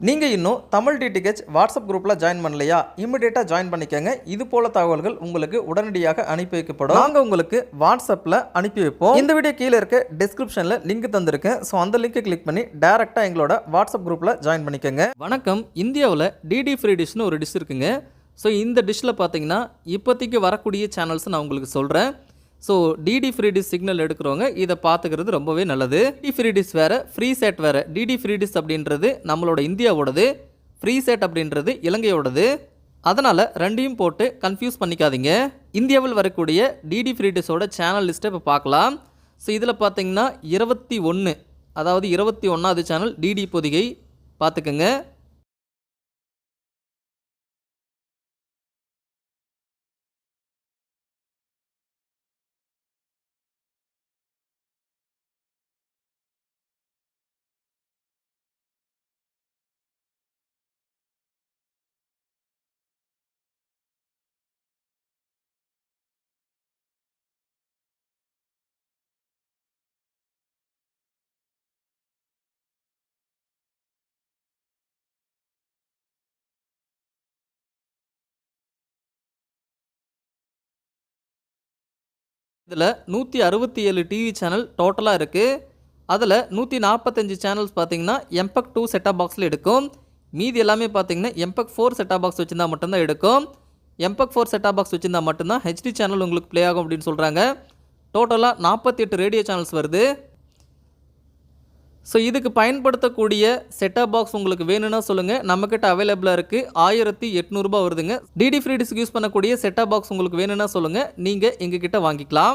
நீங்கள் இன்னும் Tamil DTH WhatsApp குரூப்பில் ஜாயின் பண்ணலையா? இமிடியேட்டாக ஜாயின் பண்ணிக்கோங்க. இது போல தகவல்கள் உங்களுக்கு உடனடியாக அனுப்பி வைக்கப்படும். நாங்கள் உங்களுக்கு வாட்ஸ்அப்பில் அனுப்பி வைப்போம். இந்த வீடியோ கீழே இருக்க டிஸ்கிரிப்ஷனில் லிங்க் தந்திருக்கேன் ஸோ அந்த லிங்கை கிளிக் பண்ணி டேரெக்டாக எங்களோட வாட்ஸ்அப் குரூப்பில் ஜாயின் பண்ணிக்கோங்க. வணக்கம். இந்தியாவில் டிடி ஃப்ரீ டிஷ்னு ஒரு டிஷ் இருக்குங்க. ஸோ இந்த டிஷ்ஷில் பார்த்தீங்கன்னா இப்போதைக்கு வரக்கூடிய சேனல்ஸ் நான் உங்களுக்கு சொல்கிறேன் ஸோ டிடி ஃப்ரீடிஸ் சிக்னல் எடுக்கிறவங்க இதை பார்த்துக்கிறது ரொம்பவே நல்லது. டிடி ஃப்ரீடிஸ் வேறு ஃப்ரீ செட் வேறு டிடி ஃப்ரீடிஸ் அப்படின்றது நம்மளோட இந்தியாவோடது ஃப்ரீ செட் அப்படின்றது இலங்கையோடது. அதனால் ரெண்டையும் போட்டு கன்ஃபியூஸ் பண்ணிக்காதீங்க. இந்தியாவில் வரக்கூடிய டிடி ஃப்ரீடிஸோட சேனல் லிஸ்ட்டை இப்போ பார்க்கலாம். ஸோ இதில் பார்த்தீங்கன்னா இருபத்தி ஒன்று அதாவது இருபத்தி ஒன்றாவது சேனல் டிடி பொதிகை பார்த்துக்கோங்க. இதில் நூற்றி அறுபத்தி ஏழு டிவி சேனல் டோட்டலாக இருக்குது அதில் நூற்றி நாற்பத்தஞ்சு சேனல்ஸ் பார்த்தீங்கன்னா எம்பக் டூ செட்டாப் பாக்ஸில் எடுக்கும். மீதி எல்லாமே பார்த்தீங்கன்னா எம்பக் ஃபோர் செட்டாப் பாக்ஸ் வச்சுருந்தா மட்டும்தான் எடுக்கும். எம்பக் ஃபோர் செட்டாப் பாக்ஸ் வச்சுருந்தா மட்டும்தான் ஹெச்டி சேனல் உங்களுக்கு ப்ளே ஆகும் அப்படின்னு சொல்கிறாங்க டோட்டலாக நாற்பத்தி எட்டு ரேடியோ சேனல்ஸ் வருது. ஸோ இதுக்கு பயன்படுத்தக்கூடிய செட்டப் பாக்ஸ் உங்களுக்கு வேணும்னா சொல்லுங்கள் நம்மக்கிட்ட அவைலபிளாக இருக்குது ஆயிரத்தி எட்நூறுபா வருதுங்க. டிடி ஃப்ரீ டிஸ்க் யூஸ் பண்ணக்கூடிய செட்டப் பாக்ஸ் உங்களுக்கு வேணும்னா சொல்லுங்கள் நீங்கள் எங்ககிட்ட வாங்கிக்கலாம்.